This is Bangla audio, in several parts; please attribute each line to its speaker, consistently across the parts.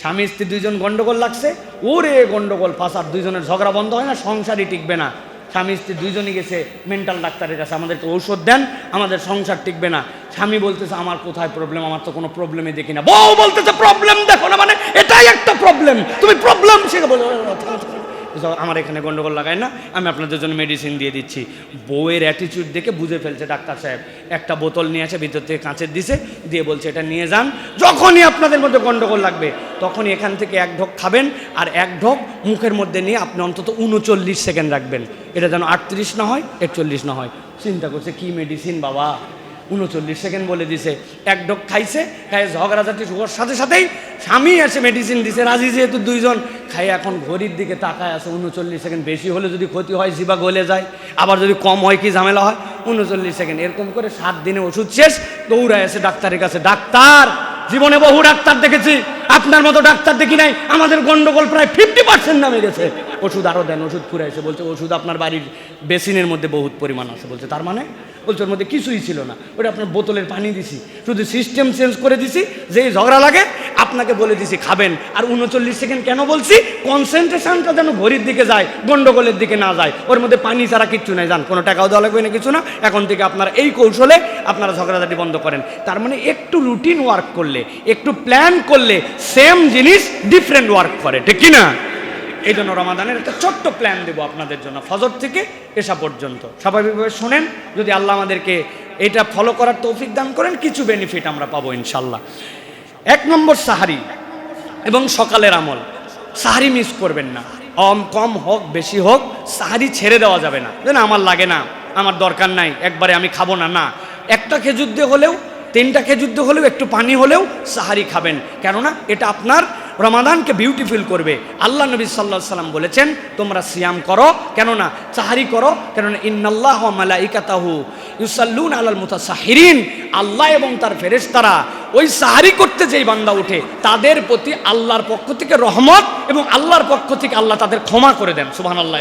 Speaker 1: স্বামী স্ত্রী দুইজন গন্ডগোল লাগছে, ওরে গন্ডগোল ফাঁসার দুইজনের ঝগড়া বন্ধ হয় না, সংসারই টিকবে না। স্বামী স্ত্রী দুইজনই গেছে মেন্টাল ডাক্তারের কাছে, আমাদেরকে ঔষধ দেন, আমাদের সংসার টিকবে না। স্বামী বলতেছে, আমার কোথায় প্রবলেম আমার তো কোনো প্রবলেমই দেখি না। বউ বলতেছে প্রবলেম দেখো না মানে এটাই একটা প্রবলেম তুমি প্রবলেম সে বলে আমার এখানে গন্ডগোল লাগায় না, আমি আপনাদের জন্য মেডিসিন দিয়ে দিচ্ছি। বউয়ের অ্যাটিচিউড দেখে বুঝে ফেলছে ডাক্তার সাহেব। একটা বোতল নিয়ে আসে ভিতর থেকে কাঁচের দিছে, দিয়ে বলছে, এটা নিয়ে যান। যখনই আপনাদের মধ্যে গন্ডগোল লাগবে, তখনই এখান থেকে এক ঢোক খাবেন, আর এক ঢোক মুখের মধ্যে নিয়ে আপনি অন্তত উনচল্লিশ সেকেন্ড রাখবেন। এটা যেন আটত্রিশ না হয়, একচল্লিশ না হয়। চিন্তা করছে, কি মেডিসিন বাবা? উনচল্লিশ সেকেন্ড বলে দিছে। এক ডোক খাইছে খাই ঝগড়াঝাটি ওর সাথে সাথেই স্বামী আছে মেডিসিন দিছে। রাজি যেহেতু দুইজন খাই এখন ঘড়ির দিকে তাকায় আছে। উনচল্লিশ সেকেন্ড বেশি হলে যদি ক্ষতি হয়, জিবা গলে যায়। আবার যদি কম হয়, কি ঝামেলা হয়? উনচল্লিশ সেকেন্ড। এরকম করে সাত দিনে ওষুধ শেষ, দৌড়ায় আছে ডাক্তারের কাছে। ডাক্তার, জীবনে বহু ডাক্তার দেখেছি। আপনার মতো ডাক্তার দেখি নাই, আমাদের গন্ডগোল প্রায় ফিফটি পার্সেন্ট নামে গেছে। ওষুধ আরও দেন, ওষুধ ফুরে এসে বলছে ওষুধ আপনার বাড়ির বেসিনের মধ্যে বহুত পরিমাণ আছে, বলছে, তার মানে? বলছে, ওর মধ্যে কিছুই ছিল না। ওটা আপনার বোতলের পানি দিছি, শুধু সিস্টেম চেঞ্জ করে দিছি, যেই ঝগড়া লাগে, আপনাকে বলে দিছি, খাবেন। আর উনচল্লিশ সেকেন্ড কেন বলছি? কনসেন্ট্রেশনটা যেন ঘড়ির দিকে যায়, গন্ডগোলের দিকে না যায়। ওর মধ্যে পানি ছাড়া কিচ্ছু নাই, যান, কোনো টাকাও দেওয়া লাগবে না, কিছু না। এখন থেকে আপনার এই কৌশলে আপনারা ঝগড়াঝাটি বন্ধ করেন। তার মানে একটু রুটিন ওয়ার্ক করলে, একটু প্ল্যান করলে সেম জিনিস ডিফারেন্ট ওয়ার্ক করে, ঠিক না এই জন্য রমাদানের একটা ছোট্ট প্ল্যান দেবো আপনাদের জন্য, ফজর থেকে এসা পর্যন্ত। স্বাভাবিকভাবে শোনেন, যদি আল্লাহ আমাদেরকে এটা ফলো করার তৌফিক দান করেন, কিছু বেনিফিট আমরা পাবো ইনশাল্লাহ। এক নম্বর সাহারি এবং সকালের আমল। সাহারি মিস করবেন না। কম কম হোক, বেশি হোক, সাহারি ছেড়ে দেওয়া যাবে না। যেন আমার লাগে না, আমার দরকার নাই, একবারে আমি খাব না না। একটা খেজুর দিয়ে হলেও, তিনটা খেজুর দিয়ে হলেও, একটু পানি হলেও সাহারি খাবেন। কেননা, এটা আপনার রমাদানকে বিউটিফুল করবে। আল্লাহ নবী সাল্লাহ সাল্লাম বলেছেন, তোমরা সিয়াম করো, কেননা, সাহারি করো, কেননা, ইন্নাল্লাহ মালাইকাতাহু ইউসাল্লুন আলাল মুতাসাহিরিন। আল্লাহ এবং তার ফেরেশতারা ওই সাহারি করতে যেই বান্দা উঠে তাদের প্রতি আল্লাহর পক্ষ থেকে রহমত এবং আল্লাহর পক্ষ থেকে আল্লাহ তাদের ক্ষমা করে দেন সুবহান আল্লাহ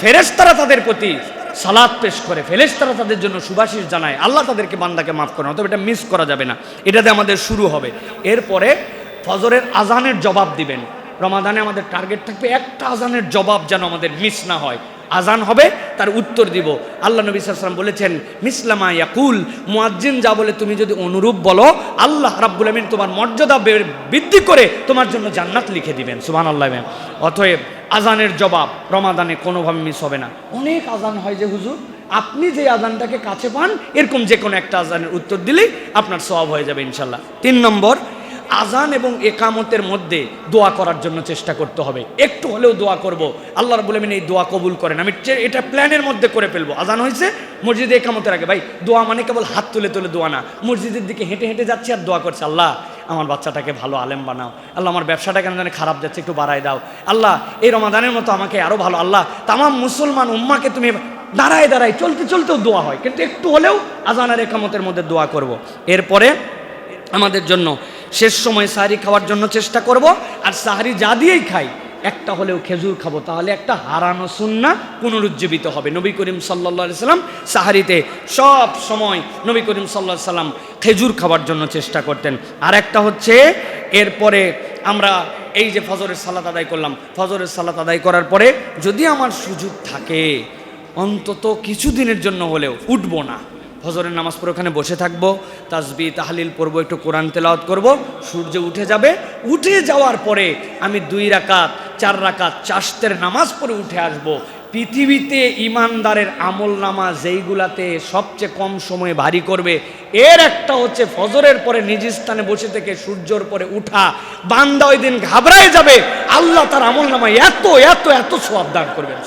Speaker 1: ফেরেশতারা তাদের প্রতি সালাদ পেশ করে। ফেলেস তারা তাদের জন্য সুভাষিস জানায়। আল্লাহ তাদেরকে বান্দাকে মাফ করে তবে এটা মিস করা যাবে না। এটাতে আমাদের শুরু হবে। এরপরে ফজরের আজানের জবাব দিবেন। রমাদানে আমাদের টার্গেট থাকবে একটা আজানের জবাব যেন আমাদের মিস না হয়। আজান হবে, তার উত্তর দিব। আল্লাহ নবী সাল্লাম বলেছেন মিসলামা ইয়াকুল মুয়াজ্জিন যা বলে তুমি যদি অনুরূপ বলো, আল্লাহ রাব্বুল আমিন তোমার মর্যাদা বৃদ্ধি করে তোমার জন্য জান্নাত লিখে দিবেন। সুবহান আল্লাহ অতএব আজানের জবাব রমাদানে কোনোভাবে মিস হবে না। অনেক আজান হয় যে হুজুর, আপনি যে আজানটাকে কাছে পান, এরকম যে কোনো একটা আজানের উত্তর দিলেই আপনার সওয়াব হয়ে যাবে ইনশাল্লাহ তিন নম্বর আজান এবং একামতের মধ্যে দোয়া করার জন্য চেষ্টা করতে হবে। একটু হলেও দোয়া করব। আল্লাহ রাবুল আমিন এই দোয়া কবুল করেন। আমি এটা প্ল্যানের মধ্যে করে ফেলব। আজান হয়েছে, মসজিদে একামতের আগে। ভাই, দোয়া মানে কেবল হাত তুলে তুলে দোয়া না। মসজিদের দিকে হেঁটে হেঁটে যাচ্ছি আর দোয়া করছে, আল্লাহ, আমার বাচ্চাটাকে ভালো আলেম বানাও। আল্লাহ, আমার ব্যবসাটা কেন জানি খারাপ যাচ্ছে, একটু বাড়ায় দাও। আল্লাহ, এই রমাদানের মতো আমাকে আরও ভালো। আল্লাহ, তামাম মুসলমান উম্মাকে তুমি দাঁড়ায় দাঁড়ায় চলতে চলতেও দোয়া হয়। কিন্তু একটু হলেও আজানের একামতের মধ্যে দোয়া করব। এরপরে আমাদের জন্য। শেষ সময় সাহারি খাওয়ার জন্য চেষ্টা করব, আর সাহারি যা দিয়েই খাই, একটা হলেও খেজুর খাব, তাহলে একটা হারানো সুন্না পুনরুজ্জীবিত হবে। নবী করিম সাল্লা সাল্লাম সাহারিতে সব সময় নবী করিম সাল্লা সাল্লাম খেজুর খাওয়ার জন্য চেষ্টা করতেন। আর একটা হচ্ছে, এরপরে আমরা এই যে ফজরের সালাত আদায় করলাম, ফজরের সালাত আদায় করার পরে যদি আমার সুযোগ থাকে, অন্তত কিছুদিনের জন্য হলেও, উঠবো না। ফজরের নামাজ পড়ে ওখানে বসে থাকব, তাসবি, তাহলিল পড়ব, একটু কোরআন তেলাওয়াত করব, সূর্য উঠে যাবে। উঠে যাওয়ার পরে আমি দুই রাকাত, চার রাকাত চাষতের নামাজ পড়ে উঠে আসব। পৃথিবীতে ইমানদারের আমল নামা যেইগুলাতে সবচেয়ে কম সময়ে ভারী করবে, এর একটা হচ্ছে ফজরের পরে নিজ স্থানে বসে থেকে সূর্যর পরে উঠা। বান্দা ওই দিন ঘাবড়ায় যাবে। আল্লাহ তার আমল নামায় এত এত এত সোয়াব দান করবেন।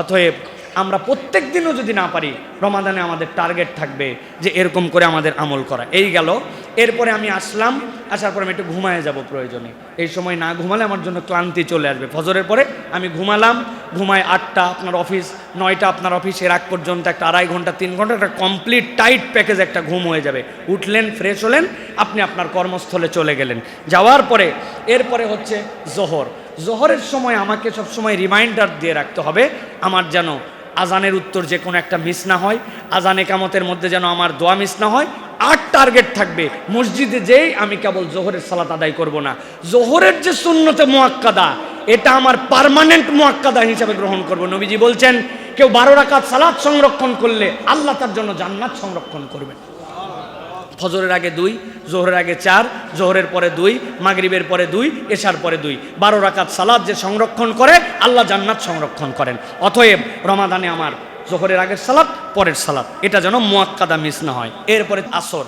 Speaker 1: অতএব আমরা প্রত্যেক দিনও যদি না পারি, রমাদানে আমাদের টার্গেট থাকবে যে এরকম করে আমাদের আমল করা। এই গেল। এরপরে আমি আসলাম, আসার পরে আমি একটু ঘুমায় যাব প্রয়োজনে। এই সময় না ঘুমালে আমার জন্য ক্লান্তি চলে আসবে। ফজরের পরে আমি ঘুমালাম, ঘুমায় আটটা, আপনার অফিস নয়টা আপনার অফিসের আগ পর্যন্ত একটা আড়াই ঘণ্টা, তিন ঘণ্টা, একটা কমপ্লিট টাইট প্যাকেজ একটা ঘুম হয়ে যাবে। উঠলেন ফ্রেশ হলেন, আপনি আপনার কর্মস্থলে চলে গেলেন। যাওয়ার পরে, এরপরে হচ্ছে জোহর। জোহরের সময় আমাকে সবসময় রিমাইন্ডার দিয়ে রাখতে হবে, আমার যেন আজানের উত্তর যে কোনো একটা মিস না হয়, আজান একামতের মধ্যে যেন আমার দোয়া মিস না হয়, আর টার্গেট থাকবে, মসজিদে যেই আমি কেবল জোহরের সালাত আদায় করব না। জোহরের যে শূন্যতে মোয়াক্কাদা, এটা আমার পার্মানেন্ট মোয়াক্কাদা হিসাবে গ্রহণ করব। নবীজি বলছেন, কেউ বারো রাকাত সালাদ সংরক্ষণ করলে আল্লাহ তার জন্য জান্নাত সংরক্ষণ করবেন। ফজরের আগে দুই জোহরের আগে চার, জোহরের পরে দুই, মাগরিবের পরে দুই, এশার পরে দুই। বারো রাকাত সালাদ যে সংরক্ষণ করে, আল্লাহ জান্নাত সংরক্ষণ করেন। অতএব রমাদানে আমার জোহরের আগের সালাদ, পরের সালাদ। এটা যেন মোয়াক্কাদা মিস না হয়। এরপরে আসর।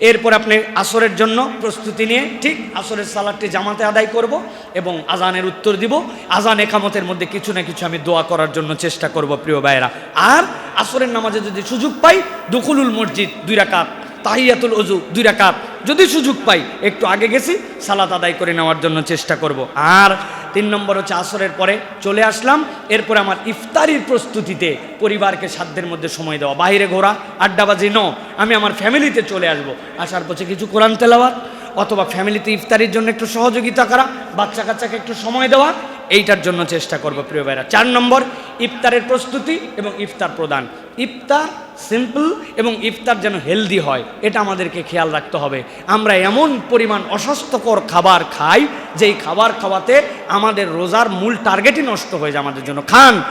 Speaker 1: এরপর আপনি আসরের জন্য প্রস্তুতি নিয়ে ঠিক আসরের সালাদটি জামাতে আদায় করব এবং আজানের উত্তর দিব। আজান একামতের মধ্যে কিছু না কিছু আমি দোয়া করার জন্য চেষ্টা করব, প্রিয় ভাইয়েরা। আর আসরের নামাজে যদি সুযোগ পাই দুকুলুল মসজিদ দুই রাকাত তাহিয়াতুল অজু দুই রাকাত। যদি সুযোগ পাই, একটু আগে গেছি, সালাত আদায় করে নেওয়ার জন্য চেষ্টা করব। আর তিন নম্বর হচ্ছে আসরের পরে চলে আসলাম, এরপরে আমার ইফতারির প্রস্তুতিতে পরিবারকে সাধ্যের মধ্যে সময় দেওয়া। বাইরে ঘোরা, আড্ডাবাজি ন আমি আমার ফ্যামিলিতে চলে আসব। আসার পথে কিছু কোরআন তেলাওয়াত, অথবা ফ্যামিলিতে ইফতারির জন্য একটু সহযোগিতা করা বাচ্চা কাচ্চাকে একটু সময় দেওয়া এইটার জন্য চেষ্টা করব, প্রিয় ভাইরা। চার নম্বর, ইফতারের প্রস্তুতি এবং ইফতার প্রদান। ইফতার সিম্পল এবং ইফতার যেন হেলদি হয়, এটা আমাদেরকে খেয়াল রাখতে হবে। আমরা এমন পরিমাণ অস্বাস্থ্যকর খাবার খাই, যেই খাবার খাওয়াতে আমাদের রোজার মূল টার্গেটই নষ্ট হয়ে যায় আমাদের জন্য। খান,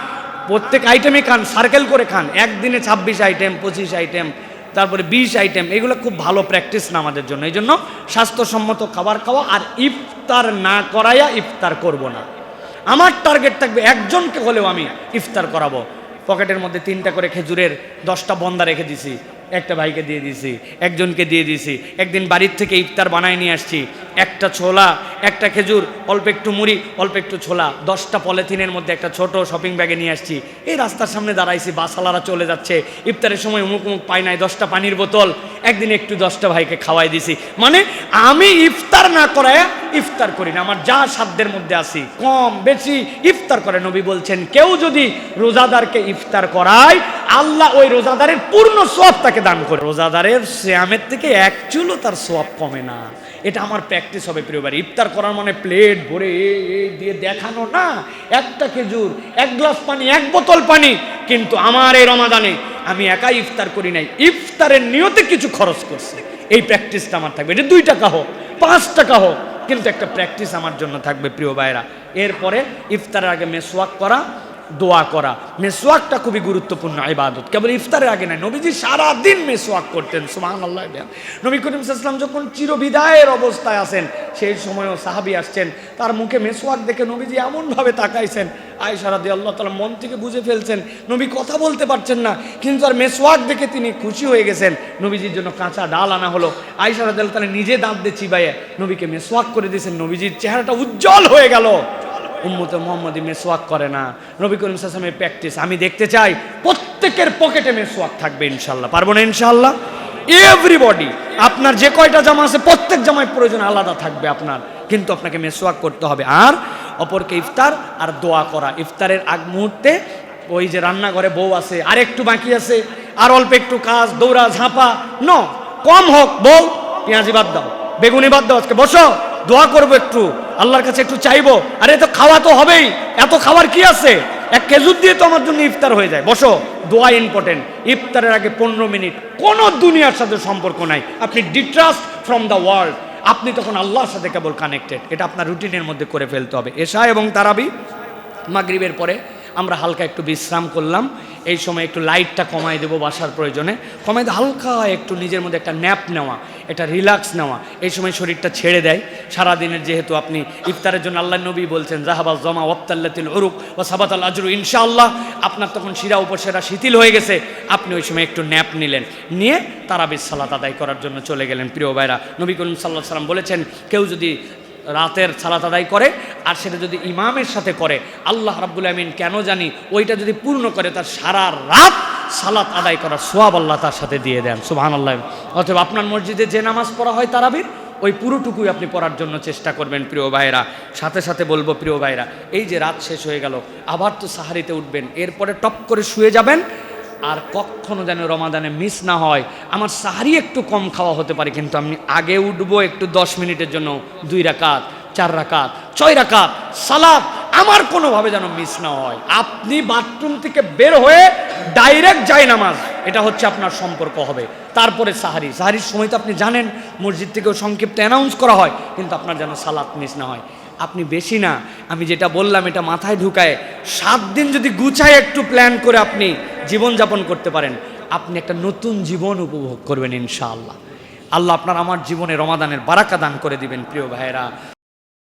Speaker 1: প্রত্যেক আইটেমে খান সার্কেল করে খান। একদিনে ছাব্বিশ আইটেম পঁচিশ আইটেম তারপরে বিশ আইটেম এগুলো খুব ভালো প্র্যাকটিস না আমাদের জন্য। এই জন্য স্বাস্থ্যসম্মত খাবার খাওয়া আর ইফতার না করাইয়া ইফতার করব না। আমার টার্গেট থাকবে একজনকে হলেও আমি ইফতার করাবো। পকেটের মধ্যে তিনটা করে খেজুরের দশটা বন্দা রেখে দিছি। একটা ভাইকে দিয়ে দিছি একজনকে দিয়ে দিছি একদিন বাড়ির থেকে ইফতার বানায় নিয়ে আসছি। একটা ছোলা, একটা খেজুর, অল্প একটু মুড়ি, অল্প একটু ছোলা, দশটা পলিথিনের মধ্যে একটা ছোট শপিং ব্যাগে নিয়ে আসছি। এই রাস্তার সামনে দাঁড়াইছি, বাসালারা চলে যাচ্ছে। ইফতারের সময় উমুক উমুক পাই নাই, দশটা পানির বোতল। একদিন একটু দশটা ভাইকে খাওয়াই দিছি। মানে আমি ইফতার না করায় ইফতার করি না, আমার যা সাধ্যের মধ্যে আসি কম বেশি ইফতার করে নবী বলছেন, কেউ যদি রোজাদারকে ইফতার করায় আল্লাহ ওই রোজাদারের পূর্ণ সোয়াব তাকে দান করে। রোজাদারের শ্যামের থেকে এক চুলও তার সোয়াব কমে না। এটা আমার প্র্যাকটিস হবে প্রিয়বার ইফতার করার মানে প্লেট ভরে এ এ দিয়ে দেখানো না। একটা খেজুর, এক গ্লাস পানি, এক বোতল পানি। কিন্তু আমার এই রমাদানে আমি একাই ইফতার করি নাই। ইফতারের নিয়তে কিছু খরচ করছি। এই প্র্যাকটিসটা আমার থাকবে। এটা দুই টাকা হোক, পাঁচ টাকা হোক। কিন্তু একটা প্র্যাকটিস আমার জন্য থাকবে প্রিয় ভাইরা। এরপরে ইফতারের আগে মেসওয়াক করা দোয়া করা। মেসওয়াকটা খুবই গুরুত্বপূর্ণ ইবাদত। কেবল ইফতারের আগে নয়, নবীজি সারাদিন মেসওয়াক করতেন সুমান আল্লাহ নবী করিম সাল্লাম যখন চিরবিদায়ের অবস্থায় আসেন, সেই সময়ও সাহাবি আসছেন। তার মুখে মেসওয়াক দেখে নবীজি এমনভাবে তাকাইছেন আয়সারা দিয়ে আল্লাহ তালা মন থেকে বুঝে ফেলছেন, নবী কথা বলতে পারছেন না, কিন্তু আর মেসওয়াক দেখে তিনি খুশি হয়ে গেছেন। নবীজির জন্য কাঁচা ডাল আনা হলো। আয়সারা দিল তাহলে নিজে দাঁত দিয়ে চিবাইয়ে নবীকে মেসওয়াক করে দিয়েছেন। নবীজির চেহারাটা উজ্জ্বল হয়ে গেল। উম্মতে মোহাম্মদী মেসওয়াক করে না। নবী করিম সাসামের প্র্যাকটিস, আমি দেখতে চাই প্রত্যেকের পকেটে মেসওয়াক থাকবে ইনশাল্লাহ পারব না ইনশাল্লাহ এভরিবডি আপনার যে কয়টা জামা আছে প্রত্যেক জামায় প্রয়োজন আলাদা থাকবে আপনার। কিন্তু আপনাকে মেসওয়াক করতে হবে। আর অপরকে ইফতার আর দোয়া করা। ইফতারের আগ মুহূর্তে ওই যে রান্নাঘরে বউ আছে, আর একটু বাকি আছে, আর অল্প একটু কাজ, দৌড়া, ঝাঁপা ন কম হোক, বউ, পেঁয়াজি বাদ দাও, বেগুনি বাদ দাও, আজকে বসো। দোয়া করব একটু, আল্লাহর কাছে একটু চাইব। আরে তো খাওয়া তো হবেই, এত খাবার কি আছে? এক খেজুর দিয়ে তো আমার জন্য ইফতার হয়ে যায়। বসো, দোয়া ইম্পর্টেন্ট ইফতারের আগে পনেরো মিনিট, কোনো দুনিয়ার সাথে সম্পর্ক নাই। আপনি ডিট্রাস্ট ফ্রম দ্য ওয়ার্ল্ড আপনি তখন আল্লাহর সাথে কেবল কানেক্টেড এটা আপনার রুটিনের মধ্যে করে ফেলতে হবে। এশা এবং তারাবি, মাগরিবের পরে আমরা হালকা একটু বিশ্রাম করলাম। এই সময় একটু লাইটটা কমাই দেবো বাসার প্রয়োজনে। কমাই হালকা একটু নিজের মধ্যে একটা ন্যাপ নেওয়া, একটা রিল্যাক্স নেওয়া। এই সময় শরীরটা ছেড়ে দেয়। সারাদিনের যেহেতু আপনি ইফতারের জন্য আল্লাহ নবী বলছেন জাহাবাজ জমা ওয়াক্তাল্লাতিল অরুক ও সাবাত আল আজরু ইনশাআল্লাহ। আপনার তখন শিরা উপসেরা শিথিল হয়ে গেছে। আপনি ওই সময় একটু ন্যাপ নিলেন। নিয়ে তারাবির সালাত আদায় করার জন্য চলে গেলেন। প্রিয় ভাইরা, নবী করিম সাল্লাহ সাল্লাম বলেছেন, কেউ যদি রাতের সালাত আদায় করে, আর সেটা যদি ইমামের সাথে করে, আল্লাহ রাব্বুল আমিন কেন জানি ওইটা যদি পূর্ণ করে তার সারা রাত সালাত আদায় করার সোয়াব আল্লাহ তার সাথে দিয়ে দেন সুবাহান আল্লাহ অথবা আপনার মসজিদে যে নামাজ পড়া হয় তারাবির, ওই পুরোটুকুই আপনি পড়ার জন্য চেষ্টা করবেন, প্রিয় ভাইরা সাথে সাথে বলব, প্রিয় ভাইরা এই যে রাত শেষ হয়ে গেল, আবার তো সাহারিতে উঠবেন, এরপরে টপ করে শুয়ে যাবেন আর কখনো যেন রমাদানে মিস না হয়। আমার সাহারি একটু কম খাওয়া হতে পারে, কিন্তু আমি আগে উঠবো একটু দশ মিনিটের জন্য, দুই রাকাত, চার রাকাত, ছয় রাকাত, সালাদ, আমার কোনোভাবে যেন মিস না হয়। আপনি বাথরুম থেকে বের হয়ে ডাইরেক্ট যাই নামাজ, এটা হচ্ছে আপনার সম্পর্ক হবে। তারপরে সাহারি, সাহারির সময় তো আপনি জানেন, মসজিদ থেকেও সংক্ষিপ্ত অ্যানাউন্স করা হয়, কিন্তু আপনার যেন সালাত মিস না হয়। আপনি বেশি না। আমি যেটা বললাম, এটা মাথায় ঢুকায়। সাত দিন যদি গুছায় একটু প্ল্যান করে আপনি জীবনযাপন করতে পারেন, আপনি একটা নতুন জীবন উপভোগ করবেন ইনশাআল্লাহ। আল্লাহ আপনার আমার জীবনে রমাদানের বারাকা দান করে দিবেন, প্রিয় ভাইয়েরা।